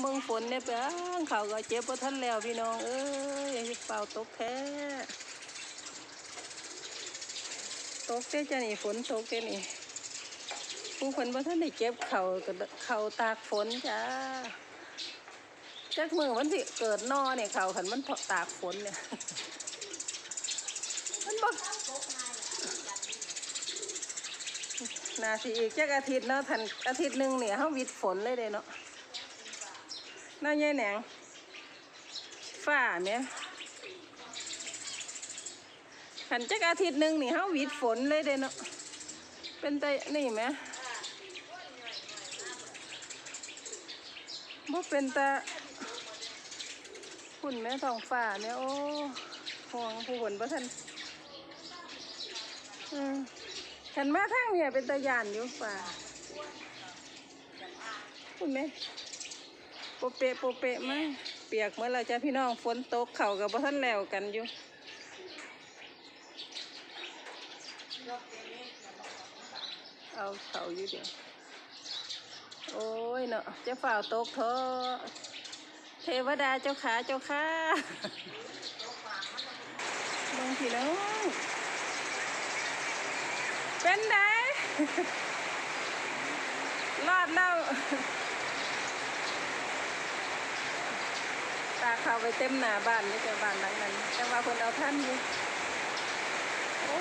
เมืองฝนเนี่ยเปียงเขาก็เจ็บบ่ทันแล้วพี่น้อง เอ้ยเปล่าตกแท้ตกเด้จ้ะนี่ฝนตกเด้นี่ผู้คนบ่ทันได้เก็บเขาก็เขาตากฝนจ้าจักมือมันสิเกิดนอเนี่ยเขาคันมันตากฝนเนี่ยมันบ่นาสิอีกจักอาทิตย์เนาะทันอาทิตย์หนึ่งเนี่ยเฮาวิดฝนเลยเด้เนาะ น่าแย่แหนงฝ้าเนี่ยขันจักอาทิตย์หนึ่งนี่เฮาหวีดฝนเลยเด้เนาะเป็นแต่นี่ไหมบ่เป็นแต่หุ่นแม่ทองฟ้าเนี่ยโอ้ห่วงผู้ผลบ่ทันอืมขันมาทางเนี่ยเป็นตะยานอยู่ฟ้าคุณแม่ ปะเปะโปะเปะมาเปียกเมื่อไรจ้าพี่น้องฝนตกเข่ากับพ่ท่านแล้วกันอยู่เอาเข่าอยู่เดียวโอ้ยเนาะเจ้าฝ่าวตกเถอะเทวดาเจ้าขาเจ้าข้าลงพี่น้องเป็นไดรอดแล้ว ตาเข้าไปเต็มหน้าบ้านนี่แต่บ้านหลังนั้น แต่ว่าคนเอาท่านอยู่โอ้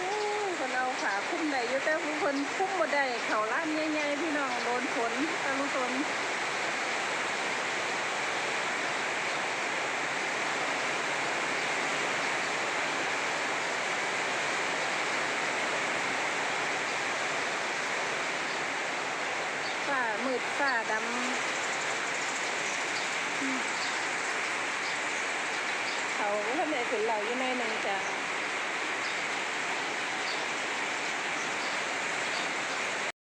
คนเอาขาคุ้มได้อยู่แต่คนคุ้มหมดได้เขาล้านใหญ่ๆพี่น้องโดนฝนตะลุตนฝ้ามืดฝ้าดำ เขาทำไมถึงเรายังไม่นึงจ้า